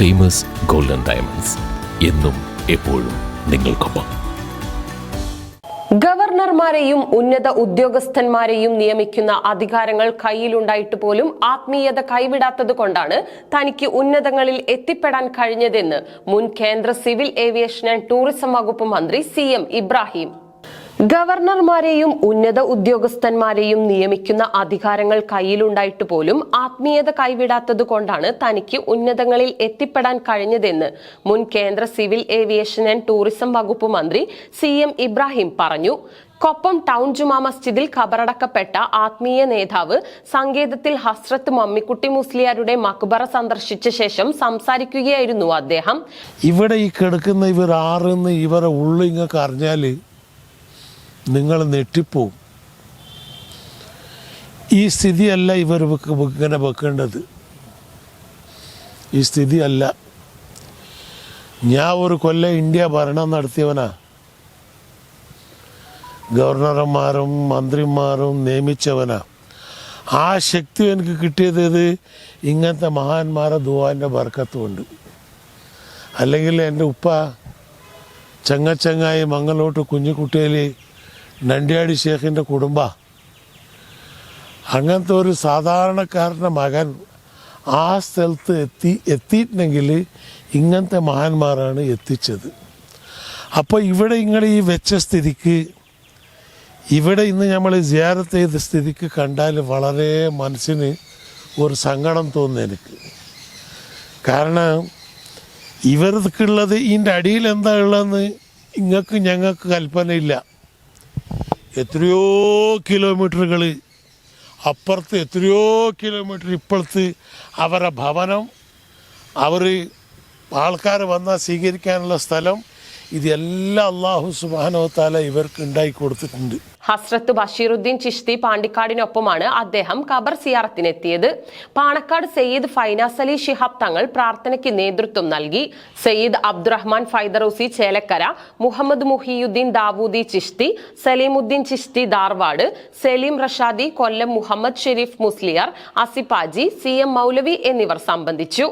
Famous golden diamonds എന്നും എപ്പോഴും നിങ്ങൾക്കൊപ്പം. ഗവർണർമാരെയും ഉന്നത ഉദ്യോഗസ്ഥന്മാരെയും നിയമിക്കുന്ന അധികാരങ്ങൾ കയ്യിലുണ്ടായിട്ട് പോലും ആത്മീയത കൈവിടാത്തത് കൊണ്ടാണ് തനിക്ക് ഉന്നതങ്ങളിൽ എത്തിപ്പെടാൻ കഴിഞ്ഞതെന്ന് മുൻ കേന്ദ്ര സിവിൽ ഏവിയേഷൻ ആൻഡ് ടൂറിസം വകുപ്പ് മന്ത്രി സി എം ഇബ്രാഹിം. ഗവർണർമാരെയും ഉന്നത ഉദ്യോഗസ്ഥന്മാരെയും നിയമിക്കുന്ന അധികാരങ്ങൾ കയ്യിലുണ്ടായിട്ട് പോലും ആത്മീയത കൈവിടാത്തത് കൊണ്ടാണ് തനിക്ക് ഉന്നതങ്ങളിൽ എത്തിപ്പെടാൻ കഴിഞ്ഞതെന്ന് മുൻ കേന്ദ്ര സിവിൽ ഏവിയേഷൻ ആൻഡ് ടൂറിസം വകുപ്പ് മന്ത്രി സി എം ഇബ്രാഹിം പറഞ്ഞു. കൊപ്പം ടൗൺ ജുമാ മസ്ജിദിൽ ഖബറടക്കപ്പെട്ട ആത്മീയ നേതാവ് സങ്കേതത്തിൽ ഹസ്രത്ത് മമ്മിക്കുട്ടി മുസ്ലിയാരുടെ മക്ബറ സന്ദർശിച്ച ശേഷം സംസാരിക്കുകയായിരുന്നു അദ്ദേഹം. ഇവിടെ ഈ കിടക്കുന്ന ഇവർ ആറെന്ന് ഇവരെ ഉള്ളു ഇങ്ങക്ക് അറിഞ്ഞാൽ നിങ്ങൾ നെട്ടിപ്പോവും ഈ സ്ഥിതിയല്ല ഇവർ ഇങ്ങനെ വെക്കേണ്ടത്. ഈ സ്ഥിതിയല്ല. ഞാൻ ഒരു കൊല്ലം ഇന്ത്യ ഭരണം നടത്തിയവനാ. ഗവർണർമാരും മന്ത്രിമാരും നിയമിച്ചവനാ. ആ ശക്തി എനിക്ക് കിട്ടിയത് ഇത് ഇങ്ങനത്തെ മഹാന്മാരെ ദുവാന്റെ ബർക്കത്തുമുണ്ട് അല്ലെങ്കിൽ എന്റെ ഉപ്പ ചങ്ങച്ചങ്ങായി മംഗലോട്ട് കുഞ്ഞുകുട്ടിയിൽ നണ്ടിയാടി ഷേഖിന്റെ കുടുംബ. അങ്ങനത്തെ ഒരു സാധാരണക്കാരന്റെ മകൻ ആ സ്ഥലത്ത് എത്തി എത്തിയിട്ടുണ്ടെങ്കിൽ ഇങ്ങനത്തെ മഹാന്മാരാണ് എത്തിച്ചത്. അപ്പോൾ ഇവിടെ ഇങ്ങനെ ഈ വെച്ച സ്ഥിതിക്ക് ഇവിടെ ഇന്ന് നമ്മൾ ജിയാരത്ത് ചെയ്ത സ്ഥിതിക്ക് കണ്ടാൽ വളരെ മനസ്സിന് ഒരു സങ്കടം തോന്നുന്നു എനിക്ക്. കാരണം ഇവർക്കുള്ളത് ഇതിന്റെ അടിയിൽ എന്താ ഉള്ളതെന്ന് ഇങ്ങക്ക് ഞങ്ങൾക്ക് കൽപ്പനയില്ല. എത്രയോ കിലോമീറ്ററുകൾ അപ്പുറത്ത് എത്രയോ കിലോമീറ്റർ ഇപ്പുറത്ത് അവരുടെ ഭവനം അവർ ആൾക്കാർ വന്നാൽ സ്വീകരിക്കാനുള്ള സ്ഥലം ഇതെല്ലാം അള്ളാഹു സുബാനോ താല ഇവർക്ക് ഉണ്ടാക്കി കൊടുത്തിട്ടുണ്ട്. ഹസ്രത്ത് ബഷീറുദ്ദീൻ ചിഷ്തി പാണ്ടിക്കാടിനൊപ്പമാണ് അദ്ദേഹം ഖബർ സിയാറത്തിനെത്തിയത്. പാണക്കാട് സയ്യിദ് ഫൈനാസ് അലി ഷിഹാബ് തങ്ങൾ പ്രാർത്ഥനയ്ക്ക് നേതൃത്വം നൽകി. സയ്യിദ് അബ്ദുറഹ്മാൻ ഫൈദറൂസി ചേലക്കര മുഹമ്മദ് മുഹിയുദ്ദീൻ ദാവൂദി ചിഷ്തി സലീമുദ്ദീൻ ചിഷ്തി ധാർവാഡ് സലീം റഷാദി കൊല്ലം മുഹമ്മദ് ഷെരീഫ് മുസ്ലിയാർ അസിപ്പാജി സി എം മൗലവി എന്നിവർ സംബന്ധിച്ചു.